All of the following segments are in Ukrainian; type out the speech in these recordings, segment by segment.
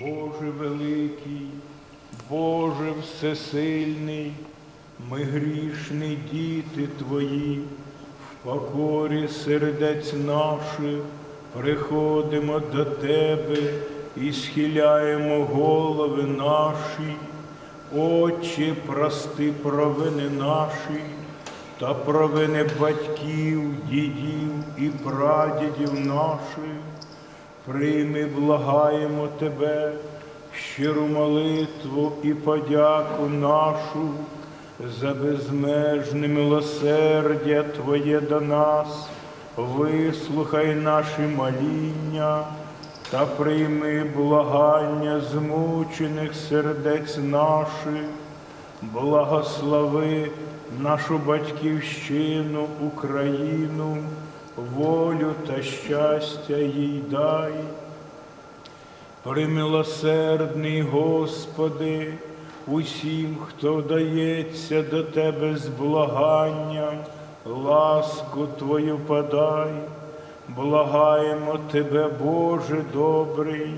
Боже великий, Боже всесильний, ми грішні діти Твої, в покорі сердець наших приходимо до Тебе і схиляємо голови наші, Отче, прости провини наші та провини батьків, дідів і прадідів наших. Прийми, благаємо Тебе, щиру молитву і подяку нашу за безмежне милосердя Твоє до нас, вислухай наші моління та прийми благання змучених сердець наших, благослови нашу батьківщину, Україну, волю та щастя їй дай. Примилосердний Господи, усім, хто вдається до Тебе з благанням, ласку Твою подай, благаємо Тебе, Боже добрий,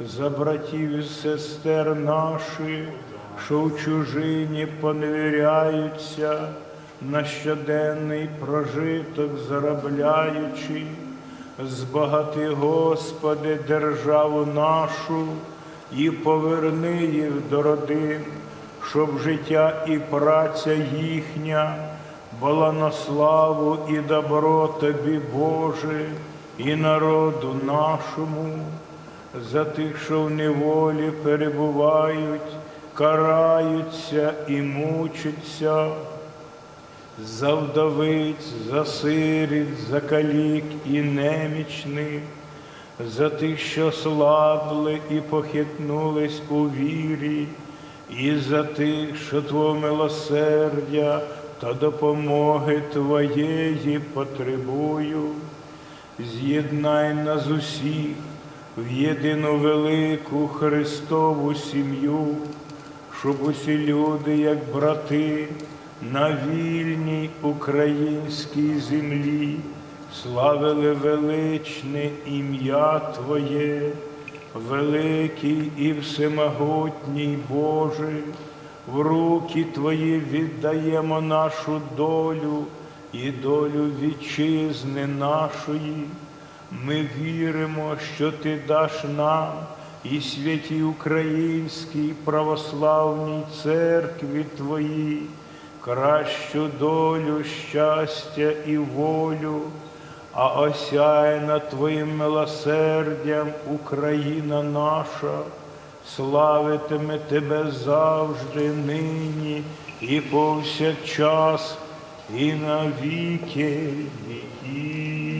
за братів і сестер наших, що в чужині поневіряються, на щоденний прожиток заробляючи. Збагати, Господи, державу нашу і поверни їх до родин, щоб життя і праця їхня була на славу і добро Тобі, Боже, і народу нашому, за тих, що в неволі перебувають, караються і мучаться за вдовиць, за сиріт, за калік і немічних, за тих, що слабли і похитнулись у вірі, і за тих, що Твого милосердя та допомоги Твоєї потребую. З'єднай нас усіх в єдину велику Христову сім'ю, щоб усі люди, як брати, на вільній українській землі славили величне ім'я Твоє, великий і всемогутній Боже, в руки Твої віддаємо нашу долю і долю вітчизни нашої. Ми віримо, що Ти даш нам і святій Українській православній церкві Твоїй кращу долю, щастя і волю, а осяяна Твоїм милосердям Україна наша, славитиме Тебе завжди, нині і повсякчас, і навіки віки.